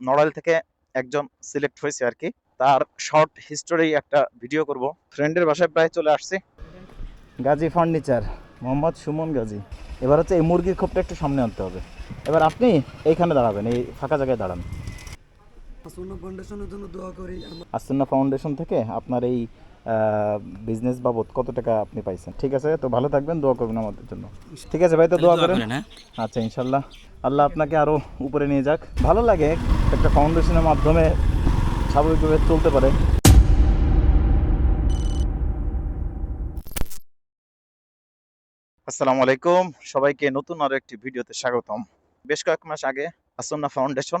নড়াইল থেকে একজন সিলেক্ট হয়েছে আর কি। তার শর্ট হিস্টোরি একটা ভিডিও করব। ফ্রেন্ডের বাসায় প্রায় চলে আসছি। গাজী ফার্নিচার মোহাম্মদ সুমন গাজী। এবার হচ্ছে এই মুরগির খোপটা একটু সামনে আনতে হবে। এবার আপনি এইখানে দাঁড়াবেন এই ফাঁকা জায়গায় দাঁড়ান। আসন্ন ফাউন্ডেশনের জন্য দোয়া করি। আসন্না ফাউন্ডেশন থেকে আপনার এই বিজনেস বাবদ কত টাকা আপনি পাইছেন? ঠিক আছে তো ভালো থাকবেন দোয়া করবেন আমাদের জন্য। ঠিক আছে ভাই তো দোয়া করেন। আচ্ছা ইনশাল্লাহ আল্লাহ আপনাকে আরও উপরে নিয়ে যাক। ভালো লাগে একটা ফাউন্ডেশনের মাধ্যমে স্বাভাবিকভাবে চলতে পারে। আসসালামু আলাইকুম। সবাইকে নতুন আরও একটি ভিডিওতে স্বাগতম। বেশ কয়েক মাস আগে আসন্না ফাউন্ডেশন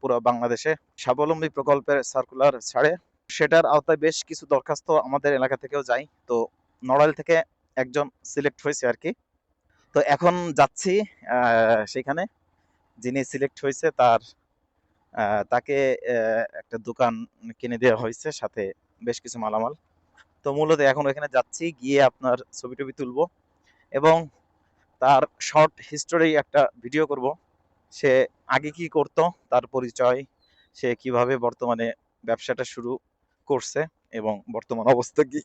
পুরো বাংলাদেশে স্বাবলম্বী প্রকল্পের সার্কুলার ছাড়ে। সেটার আওতায় বেশ কিছু দরখাস্ত আমাদের এলাকা থেকেও যায়। তো নড়াইল থেকে একজন সিলেক্ট হয়েছে আর কি তো এখন যাচ্ছি সেখানে। যিনি সিলেক্ট হয়েছে তার তাকে একটা দোকান কিনে দেওয়া হয়েছে, সাথে বেশ কিছু মালামাল। তো মূলত এখন ওইখানে যাচ্ছি, গিয়ে আপনার ছবি টবি তুলবো এবং তার শর্ট হিস্টোরি একটা ভিডিও করব। সে আগে কি করতো, তার পরিচয়, সে কীভাবে বর্তমানে ব্যবসাটা শুরু করছে এবং বর্তমান অবস্থা কি?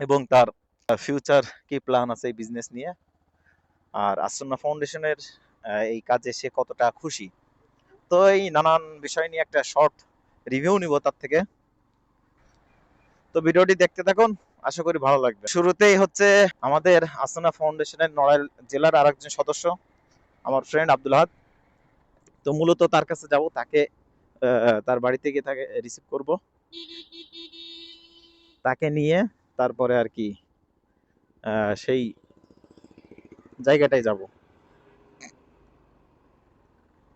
এবং তার ফিউচার কি প্ল্যান আছে এই বিজনেস নিয়ে? আর আসন্না ফাউন্ডেশনের এই কাজে সে কতটা খুশি? তো এই নানান বিষয় নিয়ে একটা শর্ট রিভিউ নিব তার থেকে। তো ভিডিওটি দেখতে থাকুন, আশা করি ভালো লাগবে। শুরুতেই হচ্ছে আমাদের আসনা ফাউন্ডেশনের নড়াইল জেলার আরেকজন সদস্য, আমার ফ্রেন্ড আব্দুল হাদ। তো মূলত তার কাছে যাব, তাকে তার বাড়িতে গিয়ে তাকে রিসিভ করব। তাকে নিয়ে তারপরে আর কি সেই জায়গাটায় যাব।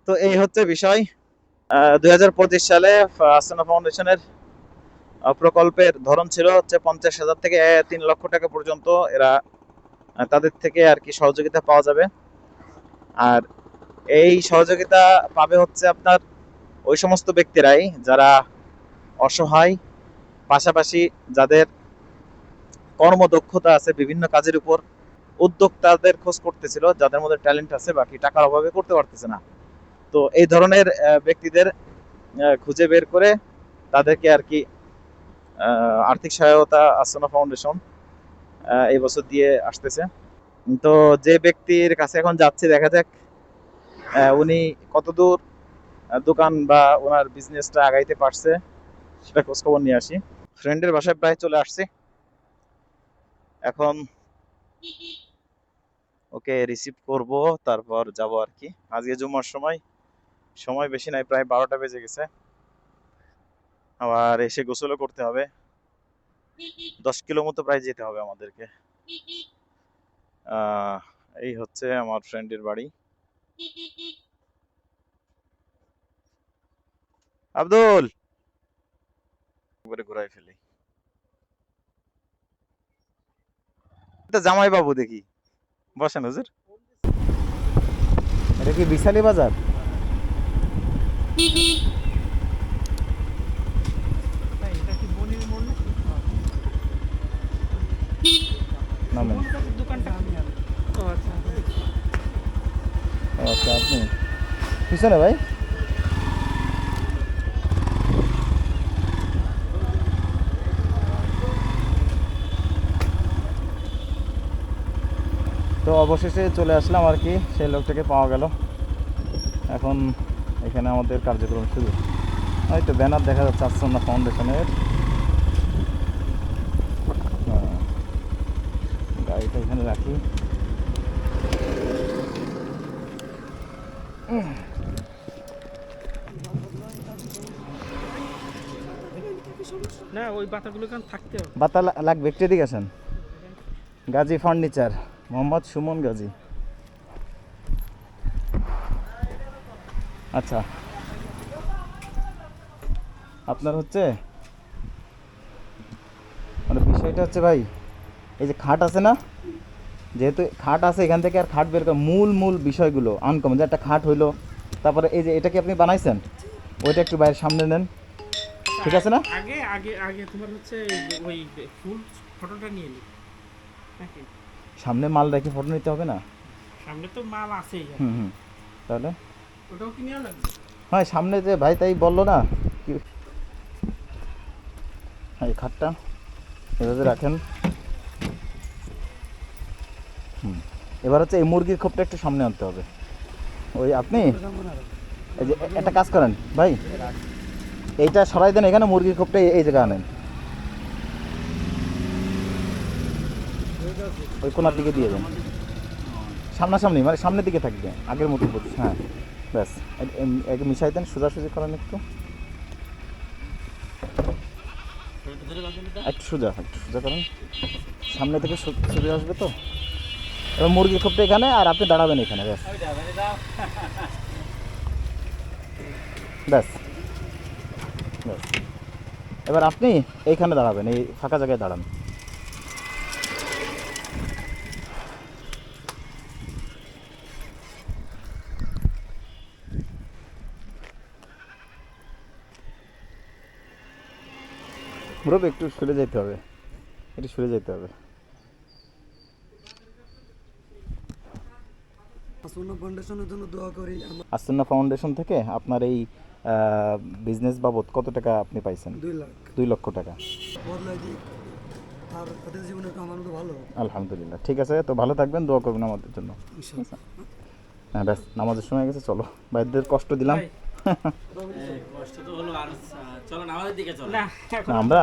তো এই হচ্ছে বিষয়। দুই হাজার পঁচিশ সালে আসনা ফাউন্ডেশনের প্রকল্পের ধরন ছিল হচ্ছে পঞ্চাশ হাজার থেকে তিন লক্ষ টাকা পর্যন্ত এরা তাদের থেকে আর কি সহযোগিতা পাওয়া যাবে। আর এই সহযোগিতা পাবে হচ্ছে আপনার ওই সমস্ত ব্যক্তিরাই যারা অসহায়, পাশাপাশি যাদের কর্মদক্ষতা আছে বিভিন্ন কাজের উপর উদ্যোক্তাদের খোঁজ করতেছিল, যাদের মধ্যে ট্যালেন্ট আছে, বাকি টাকার অভাবে করতে পারতেছে না। তো এই ধরনের ব্যক্তিদের খুঁজে বের করে তাদেরকে আর কি আর্থিক সহায়তা আসনা ফাউন্ডেশন এই বছর দিয়ে আসতেছে। তো যে ব্যক্তির কাছে এখন যাচ্ছে, দেখা যাক উনি কতদূর দোকান বা ওনার বিজনেসটা আগাইতে পারছে। সেটা খোঁজ খবর নিয়ে আসি। ফ্রেন্ডের বাসায় প্রায় চলে আসছি। এখন ওকে রিসিভ করব, তারপর যাব আর কি। আজকে জুমার সময়। সময় বেশি নাই, প্রায় বারোটা বেজে গেছে। আবার এসে গোসলও করতে হবে। দশ কিলো মতো প্রায় যেতে হবে আমাদেরকে। এই হচ্ছে আমার ফ্রেন্ডের বাড়ি। আব্দুল! একবারে ঘুরাই ফেলি। এটা জামাই বাবু দেখি। বসেন হুজুর। এটা কি বিশালী বাজার? আচ্ছা আপনি। পিছনে ভাই। তো অবশেষে চলে আসলাম আর কি সেই লোকটাকে পাওয়া গেল। এখন এখানে আমাদের কার্যক্রম শুরু। হয়তো ব্যানার দেখা যাচ্ছে আসন্না ফাউন্ডেশনের। হ্যাঁ। গাড়িটা এখানে রাখি। না ওই বাতাগুলো থাকতে বাতা লাগবে একটু এদিকে আসেন। গাজী ফার্নিচার। মোহাম্মদ সুমন গাজী। আচ্ছা। আপনার হচ্ছে? মানে বিষয়টা হচ্ছে ভাই, এই যে খাট আছে না? যেহেতু খাট আছে, এখান থেকে আর খাট বের করা মূল মূল বিষয়গুলো আনকমন যে একটা খাট হইল, তারপরে এই যে এটা কি আপনি বানাইছেন? ওইটা একটু বাইরের সামনে নেন। ঠিক আছে না? আগে আগে আগে তোমার হচ্ছে ওই ফুল ফটোটা নিয়ে নি নাকি? সামনে মাল রেখে ফটো নিতে হবে না? সামনে তো মাল আছেই। হুম হুম। তাহলে? ওটাও কি নেওয়া লাগবে? হ্যাঁ সামনে যে ভাই তাই বলল না? কি? এই খাটটা এভাবে রাখেন। হুম। এবার হচ্ছে এই মুরগির খোপটা একটু সামনে আনতে হবে। ওই আপনি? এই যে একটা কাজ করেন। ভাই এইটা সরাই দেন এখানে মুরগির খোপটা এই জায়গায় আনেন। ওই কোনার দিকে দিয়ে দেন। সামনাসামনি মানে সামনের দিকে থাকবে, আগের মতো হ্যাঁ। ব্যাস, এক মিশাই দেন, সোজাসুজি করেন একটু। একটু সোজা একটু সোজা করেন। সামনে থেকে সোজা আসবে তো। এবার মুরগির খোপটা এখানে, আর আপনি দাঁড়াবেন এখানে, ব্যাস। ব্যাস। ব্যাস। এবার আপনি এইখানে দাঁড়াবেন, এই ফাঁকা জায়গায় দাঁড়ান। মুরব্বী একটু সরে যেতে হবে। একটু সরে যেতে হবে। আসন্ন ফাউন্ডেশন থেকে আপনার এই বিজনেস বাবদ কত টাকা আপনি পাইছেন? দুই লাখ। দুই লক্ষ টাকা। আর ভালো। আলহামদুলিল্লাহ। ঠিক আছে তো ভালো থাকবেন দোয়া করবেন আমাদের জন্য। হ্যাঁ ব্যাস নামাজের সময় গেছে চলো। ভাইদের কষ্ট দিলাম। আমরা?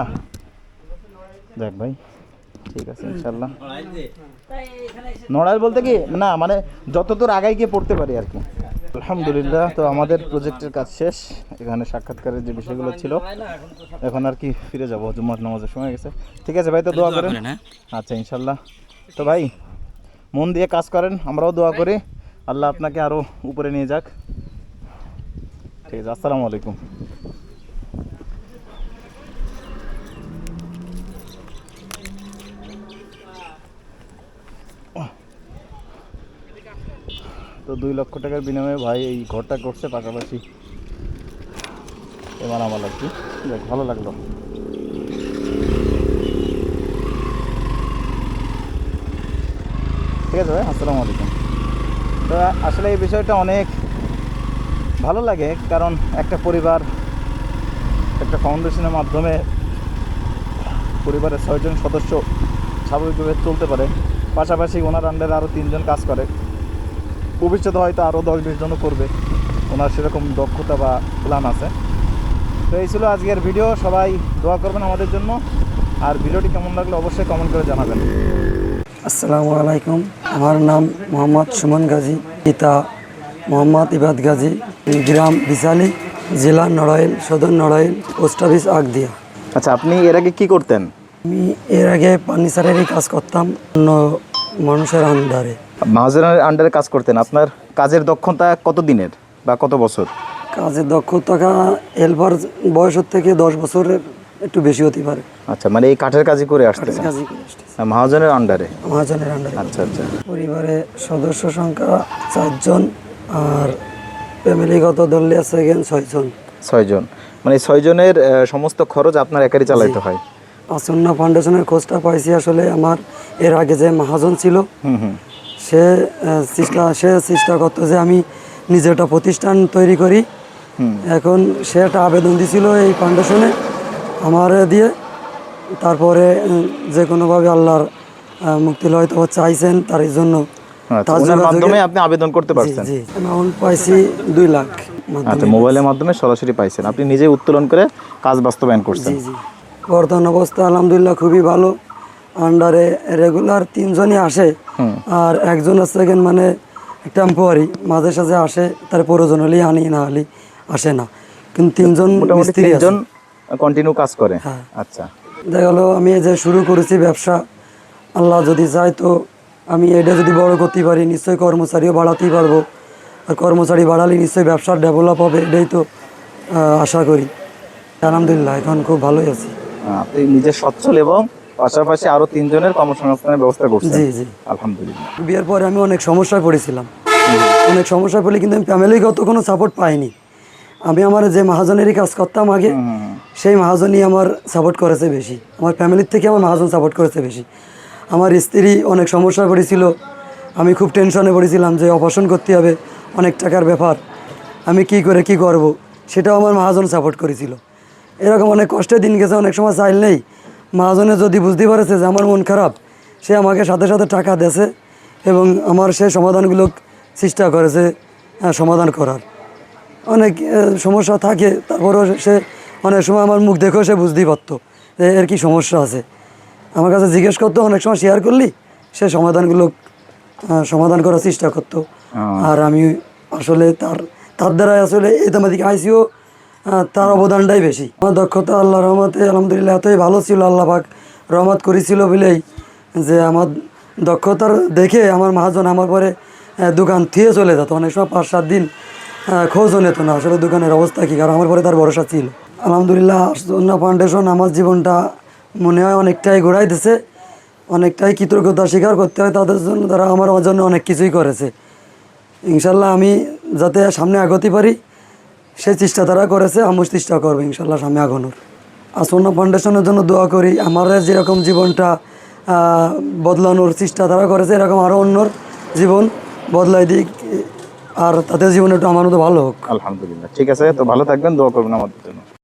দেখ ভাই, ঠিক আছে ইনশাল্লাহ নড়াইল বলতে কি, না মানে যতদূর আগাই গিয়ে পড়তে পারি আর কি। আলহামদুলিল্লাহ, তো আমাদের প্রজেক্টের কাজ শেষ। এখানে সাক্ষাৎকারের যে বিষয়গুলো ছিল, এখন আর কি ফিরে যাব, জুম্মার নামাজের সময় গেছে। ঠিক আছে ভাই, তো দোয়া করেন। আচ্ছা ইনশাল্লাহ তো ভাই, মন দিয়ে কাজ করেন, আমরাও দোয়া করি। আল্লাহ আপনাকে আরও উপরে নিয়ে যাক। ঠিক আছে আসসালামু আলাইকুম। তো দুই লক্ষ টাকার বিনিময়ে ভাই এই ঘরটা করছে পাশাপাশি। এবার আমার আর কি। যাক, ভালো লাগল। ঠিক আছে ভাই আসসালামু আলাইকুম। তো আসলে এই বিষয়টা অনেক ভালো লাগে, কারণ একটা পরিবার, একটা ফাউন্ডেশনের মাধ্যমে পরিবারের ছয়জন সদস্য স্বাভাবিকভাবে চলতে পারে। পাশাপাশি ওনার আন্ডারে আরও তিনজন কাজ করে। ভবিষ্যতে হয়তো আরও দশ বিশ জনও করবে। ওনার সেরকম দক্ষতা বা প্ল্যান আছে। তো এই ছিল আজকের ভিডিও সবাই দোয়া করবেন আমাদের জন্য। আর ভিডিওটি কেমন লাগল অবশ্যই কমেন্ট করে জানাবেন। আসসালামু আলাইকুম। আমার নাম মোহাম্মদ সুমন গাজী, পিতা মোহাম্মদ ইবাদ গাজী গ্রাম বিশালী জেলা নড়াইল সদর নড়াইল পোস্ট অফিস আগদিয়া। আচ্ছা আপনি এর আগে কি করতেন? আমি এর আগে ফার্নিচারেরই কাজ করতাম অন্য মানুষের আন্ডারে। মহাজনের আন্ডারে কাজ করতেন। আপনার কাজের দক্ষতা কত দিনের বা কত বছর? কাজের দক্ষতা হেল্পার বয়সের থেকে দশ বছরের একটু বেশি হতে পারে। আচ্ছা মানে এই কাঠের কাজই করে আসতেছেন কাজই করে আসতেছি। মহাজনের আন্ডারে? মহাজনের আন্ডারে। আচ্ছা আচ্ছা। পরিবারে সদস্য সংখ্যা চারজন। আর ফ্যামিলিগত ধরলে আছে এখানে ছয়জন। ছয়জন। মানে ছয়জনের সমস্ত খরচ আপনার একারই চালাইতে হয়। আসন্না ফাউন্ডেশনের খোঁজটা পাইছি আসলে আমার এর আগে যে মহাজন ছিল সে চেষ্টা সে চেষ্টা করতো যে আমি নিজে একটা প্রতিষ্ঠান তৈরি করি। এখন সে একটা আবেদন দিছিল এই ফাউন্ডেশনে আমার দিয়ে। তারপরে যে কোনোভাবে আল্লাহর মুক্তি হয়তো চাইছেন তার এই জন্য ওনার মাধ্যমে আপনি আবেদন করতে পারছেন? অ্যামাউন্ট পাইছি দুই লাখ আচ্ছা মোবাইলের মাধ্যমে সরাসরি পাইছেন। আপনি নিজেই উত্তোলন করে কাজ বাস্তবায়ন করছেন। বর্তমান অবস্থা আলহামদুলিল্লাহ খুবই ভালো। আন্ডারে রেগুলার তিনজনই আসে। আর একজন আছে মানে টেম্পোয়ারি মাঝে সাঝে আসে তার প্রয়োজন হলেই আনি না হলে আসে না। কিন্তু তিনজন তিনজন কন্টিনিউ কাজ করে। হ্যাঁ। আচ্ছা। দেখা গেলো আমি যে শুরু করেছি ব্যবসা আল্লাহ যদি চায় তো আমি এটা যদি বড় করতে পারি নিশ্চয়ই কর্মচারীও বাড়াতেই পারব। আর কর্মচারী বাড়ালে নিশ্চয়ই ব্যবসার ডেভেলপ হবে এটাই তো আশা করি। আলহামদুলিল্লাহ এখন খুব ভালোই আছি। আপনি নিজে সচ্ছল এবং পাশাপাশি আরও তিনজনের কর্মসংস্থানের ব্যবস্থা করছেন। জি জি। আলহামদুলিল্লাহ। বিয়ের পরে আমি অনেক সমস্যায় পড়েছিলাম। অনেক সমস্যায় পড়লে কিন্তু আমি ফ্যামিলিগত কোনো সাপোর্ট পাইনি। আমি আমার যে মহাজনেরই কাজ করতাম আগে সেই মহাজনই আমার সাপোর্ট করেছে বেশি। আমার ফ্যামিলির থেকে আমার মহাজন সাপোর্ট করেছে বেশি। আমার স্ত্রী অনেক সমস্যায় পড়েছিল। আমি খুব টেনশনে পড়েছিলাম যে অপারেশন করতে হবে, অনেক টাকার ব্যাপার। আমি কি করে কি করব? সেটাও আমার মহাজন সাপোর্ট করেছিল। এরকম অনেক কষ্টের দিন গেছে, অনেক সময় চাইল নেই। মহাজনে যদি বুঝতে পারেছে যে আমার মন খারাপ, সে আমাকে সাথে সাথে টাকা দেছে এবং আমার সে সমাধানগুলো চেষ্টা করেছে সমাধান করার। অনেক সমস্যা থাকে, তারপরেও সে অনেক সময় আমার মুখ দেখেও সে বুঝতেই পারতো যে এর কি সমস্যা আছে। আমার কাছে জিজ্ঞেস করতো অনেক সময় শেয়ার করলি সে সমাধানগুলো সমাধান করার চেষ্টা করতো। আর আমি আসলে তার তার দ্বারা আসলে এতামাদিক আইসিও তার অবদানটাই বেশি। আমার দক্ষতা আল্লাহ রহমতে আলহামদুলিল্লাহ এতই ভালো ছিল আল্লাহ পাক রহমত করেছিল বলেই যে আমার দক্ষতার দেখে আমার মহাজন আমার পরে দোকান থিয়ে চলে যেত। অনেক সময় পাঁচ সাত দিন খোঁজও নিত না আসলে দোকানের অবস্থা কী কারণ আমার পরে তার ভরসা ছিল। আলহামদুলিল্লাহ ফাউন্ডেশন আমার জীবনটা মনে হয় অনেকটাই ঘোরাই দিছে, অনেকটাই কৃতজ্ঞতা স্বীকার করতে হয় তাদের জন্য, তারা আমার জন্য অনেক কিছুই করেছে। ইনশাল্লাহ আমি যাতে সামনে আগতে পারি, সে চেষ্টা তারা করেছে আমি চেষ্টা করব ইনশাল্লাহ সামনে আগানোর। আসন্ন ফাউন্ডেশনের জন্য দোয়া করি, আমার যেরকম জীবনটা বদলানোর চেষ্টা তারা করেছে, এরকম আরও অন্যর জীবন বদলাই দিক, আর তাদের জীবন একটু আমার মতো ভালো হোক। আলহামদুলিল্লাহ, ঠিক আছে, তো ভালো থাকবেন, দোয়া করবেন আমাদের জন্য।